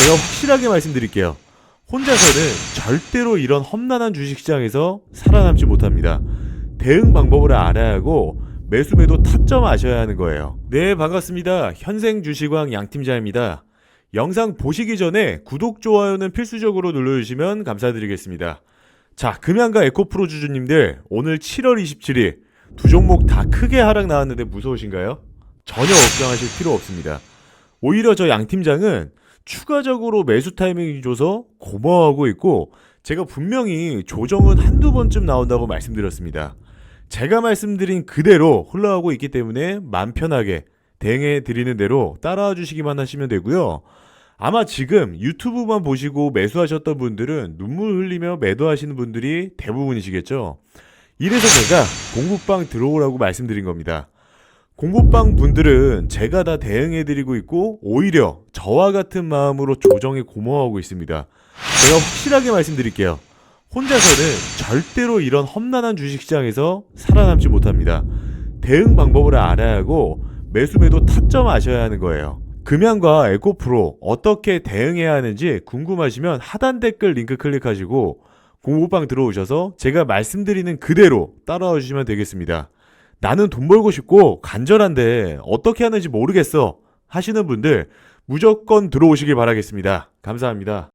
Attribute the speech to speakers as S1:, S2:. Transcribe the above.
S1: 제가 확실하게 말씀드릴게요. 혼자서는 절대로 이런 험난한 주식시장에서 살아남지 못합니다. 대응 방법을 알아야 하고 매수매도 타점 아셔야 하는 거예요. 네, 반갑습니다. 현생 주식왕 양팀장입니다. 영상 보시기 전에 구독, 좋아요는 필수적으로 눌러주시면 감사드리겠습니다. 자, 금양가 에코프로 주주님들, 오늘 7월 27일 두 종목 다 크게 하락 나왔는데 무서우신가요? 전혀 걱정하실 필요 없습니다. 오히려 저 양팀장은 추가적으로 매수 타이밍이 줘서 고마워하고 있고 제가 분명히 조정은 한두 번쯤 나온다고 말씀드렸습니다. 제가 말씀드린 그대로 흘러가고 있기 때문에 맘 편하게 대응해 드리는 대로 따라와 주시기만 하시면 되고요. 아마 지금 유튜브만 보시고 매수하셨던 분들은 눈물 흘리며 매도하시는 분들이 대부분이시겠죠. 이래서 제가 공부방 들어오라고 말씀드린 겁니다. 공부방 분들은 제가 다 대응해드리고 있고 오히려 저와 같은 마음으로 조정에 고마워하고 있습니다. 제가 확실하게 말씀드릴게요. 혼자서는 절대로 이런 험난한 주식시장에서 살아남지 못합니다. 대응 방법을 알아야 하고 매수매도 타점 아셔야 하는 거예요. 금양과 에코프로 어떻게 대응해야 하는지 궁금하시면 하단 댓글 링크 클릭하시고 공부방 들어오셔서 제가 말씀드리는 그대로 따라와 주시면 되겠습니다. 나는 돈 벌고 싶고 간절한데 어떻게 하는지 모르겠어 하시는 분들 무조건 들어오시길 바라겠습니다. 감사합니다.